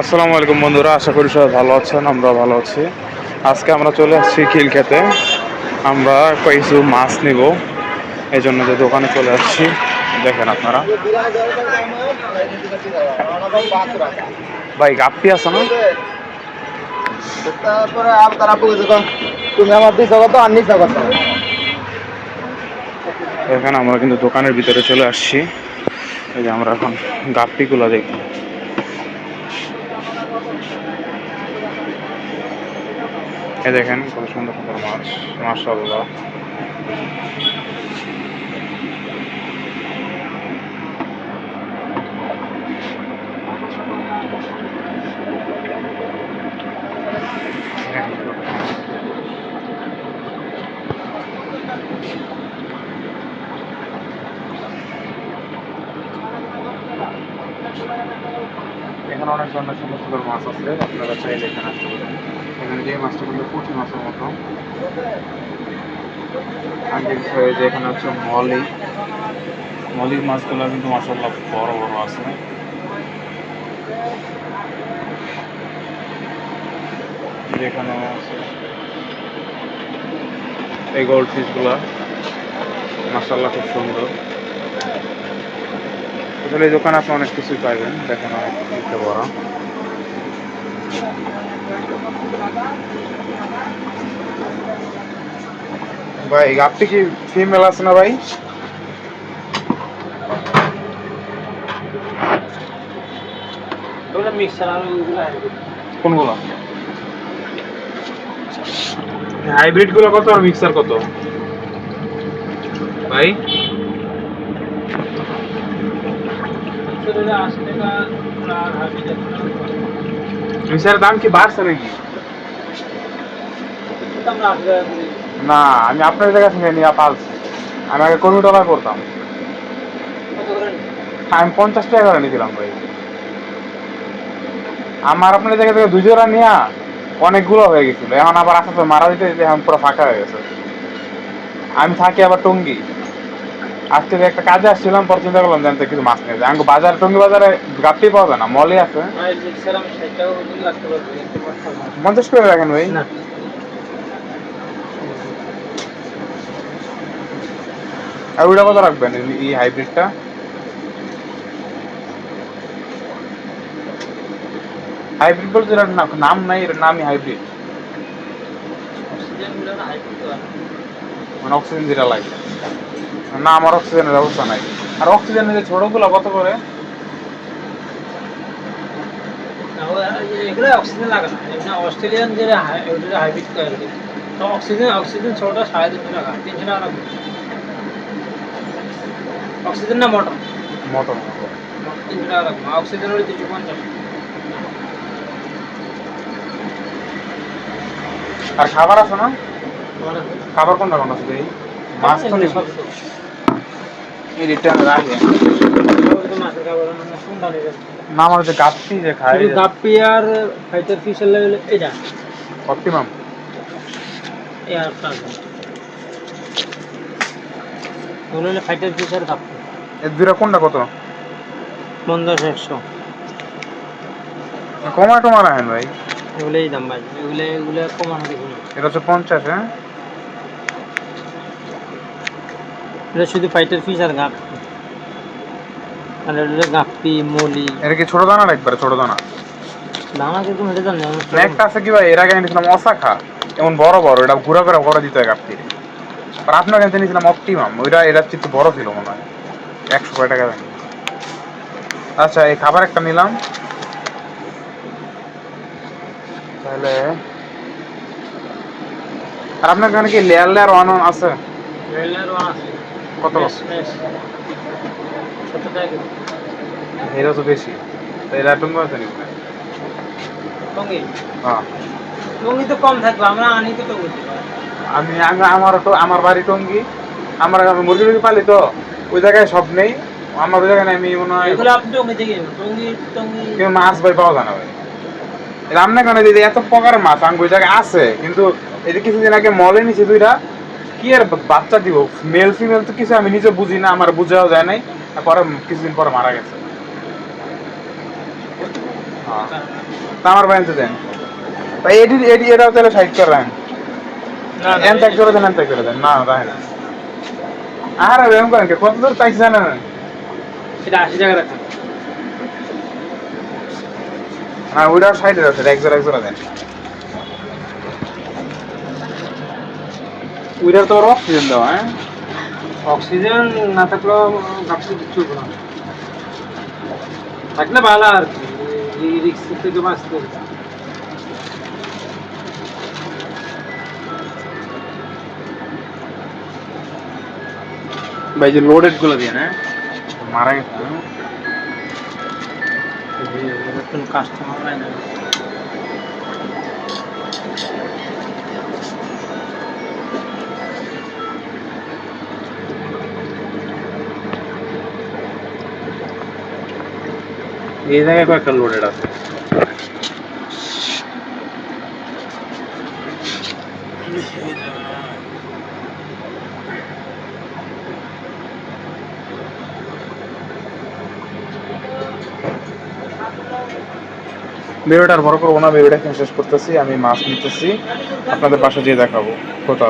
আসসালামু আলাইকুম বন্ধুরা আশা করি সবাই ভালো আছেন আমরা ভালো আছি। আজকে আমরা চলে আসছি খিল খেতে আমরা কিছু মাছ নিব এই জন্য যে দোকানে চলে আসছি। দেখেন আপনারা। ভাই গাপ্পি আছে না? তারপরে আর তারা বুঝে কন তুমি আমার দিছ কত আর নিছ কত? এখানে আমরা কিন্তু দোকানের ভিতরে চলে আসছি। এই যে আমরা এখন গাপ্পিগুলো দেখি। এই দেখেন কত সুন্দর সুন্দর মাছ, মাশাআল্লাহ। এখানে অনেক ধরনের সুন্দর সুন্দর মাছ আছে, আপনারা চাইলে এখানে আসতে পারেন। এখানে যে মাছটা কিন্তু পুঁটি মাছের মতো। দেখছি ওই যে এখানে হচ্ছে মলি। মলির মাছগুলো কিন্তু মাসাল্লাহ বড় বড় আছে। যেখানে আছে এই গোল্ড ফিশগুলো মাসাল্লাহ খুব সুন্দর। আসলে এই দোকানে আপনি অনেক কিছুই পাইবেন, দেখেন অনেক বড়। ভাই আপনি কি ফিমেল আছে না ভাই? কোনগুলো? হাইব্রিডগুলো কত আর মিক্সার কত? ভাই? মিক্সারের দাম কি বাড়ছে নাকি আমরা আশি টাকা করে না আমি আপনার জায়গা থেকে নিয়ে পালছি আমি আগে কোটি টাকা করতাম। আমি পঞ্চাশ টাকা করে নিয়েছিলাম ভাই। আমার আপনার জায়গা থেকে দুই জোড়া নিয়ে অনেকগুলো হয়ে গেছিল। এখন আবার আস্তে আস্তে মারা দিতে দিতে এখন পুরো ফাঁকা হয়ে গেছে। আমি থাকি আবার টঙ্গি। আজকে যে একটা কাজে আসছিলাম পর চিন্তা করলাম জানতে কিছু মাছ নিয়ে যায় বাজারে টঙ্গি বাজারে গাপটি পাওয়া যায় না মলে আছে। পঞ্চাশ করে রাখেন ভাই। আর ওইটা কত রাখবেন এই- হাইব্রিডটা হাইব্রিড বলতে নাম নাই এর নামই হাইব্রিড মানে অক্সিজেন যেটা লাগে। না আমার অক্সিজেনের ব্যবস্থা নাই। আর অক্সিজেনের যে ছোটগুলো কত করে? এগুলো অক্সিজেন লাগে না। অস্ট্রেলিয়ান যে হাই- হাইব্রিড করে। তো অক্সিজেন অক্সিজেন ছোটটা সাড়ে তিনশো টাকা তিনশো টাকা অক্সিজেন না মোটর মোটর তিনশো টাকা লাগবে অক্সিজেন হলে তিনশো পঞ্চাশ। আর খাবার আছে না? খাবার কোনটা কোন আছে এই মাছ তো নেই। এই রিটার্ন রাখে মানে না আমার যে গাপ্পি যে খায় গাপ্পি আর ফাইটার ফিশের লেভেল এটা। অপটিমাম এই আর একটা আছে। ওগুলো হলো ফাইটার আর গাপ্পি এর দুইটা কোনটা কত? পঞ্চাশ একশো। কমায় টমা রাখেন ভাই? এগুলো দাম ভাই এগুলো এগুলো কমানো দেখুন এটা হচ্ছে পঞ্চাশ হ্যাঁ? এটা শুধু ফাইটার ফিশ আর গাপ্পি আর এটা গাপ্পি মলি। এটা কি ছোট দানা একবারে ছোট দানা? দানা কিন্তু এটা জানি একটা আছে কি ভাই? এর আগে এনেছিলাম অসাখা এমন বড় বড় এটা ঘুরা করে করে দিতে হয় গাপ্পি আর আপনার কাছে নিয়েছিলাম অপটিমাম ওইটা এটা একটু বড় ছিল মনে হয়। একশো কয় টাকা দাম। আচ্ছা এই খাবার একটা নিলাম। তাহলে আর আপনার এখানে কি লেয়ার লেয়ার ওয়ান আছে? ওয়ান আছে। কত। এটা তো বেশি। এটা টুঙ্গো আছে নাকি? টঙ্গি? হ্যাঁ। টঙ্গি তো কম থাকবে আমরা আনি তো টঙ্গি আমি আমি আমার তো আমার বাড়ি টঙ্গি। আমার আমি মুরগি টুরগি পালি তো ওই জায়গায় সব নেই। আমার ওই জায়গায় আমি মনে হয় মাছ ভাই পাওয়া যায় না ভাই। রান্না কেন দিদি এত প্রকারের মাছ আমি ওই জায়গায় আছে কিন্তু এই কিছুদিন আগে মলে নিছি দুইটা কি আর বাচ্চা দিব? মেল ফিমেল তো কিছু আমি নিজে বুঝি না আমার বুঝাও যায় নাই। পরে কিছুদিন পরে মারা গেছে। হ্যাঁ। তা আমার বাইনতে দেন। এডি এডি এটাও তাহলে সাইড করে রাখেন দেন এন ত্যাগ করে দেন। না রাখেন। আর এরকম করেন কে? কত দূর পাইছি জানেন? এটা আশি টাকা রাখেন। না ওইটাও সাইডে আছে। এক জোড়া এক জোড়া দেন। ওইটার তো অক্সিজেন দেওয়া হ্যাঁ? অক্সিজেন না থাকলেও গাছটা চলবে না। থাকলে ভালো আর কি রিক্স থেকে বাঁচতে ভাই যে লোডেডগুলো দিয়ে না মারা গেছে হ্যাঁ? কোনো কাস্টমার নাই না এই জায়গায় কয়েকটা লোডেড আছে ভিডিওটা আর বড় করব না ভিডিওটা এখানে শেষ করতেছি, আমি মাছ নিতেছি। আপনাদের বাসা যেয়ে দেখাবো। খোদা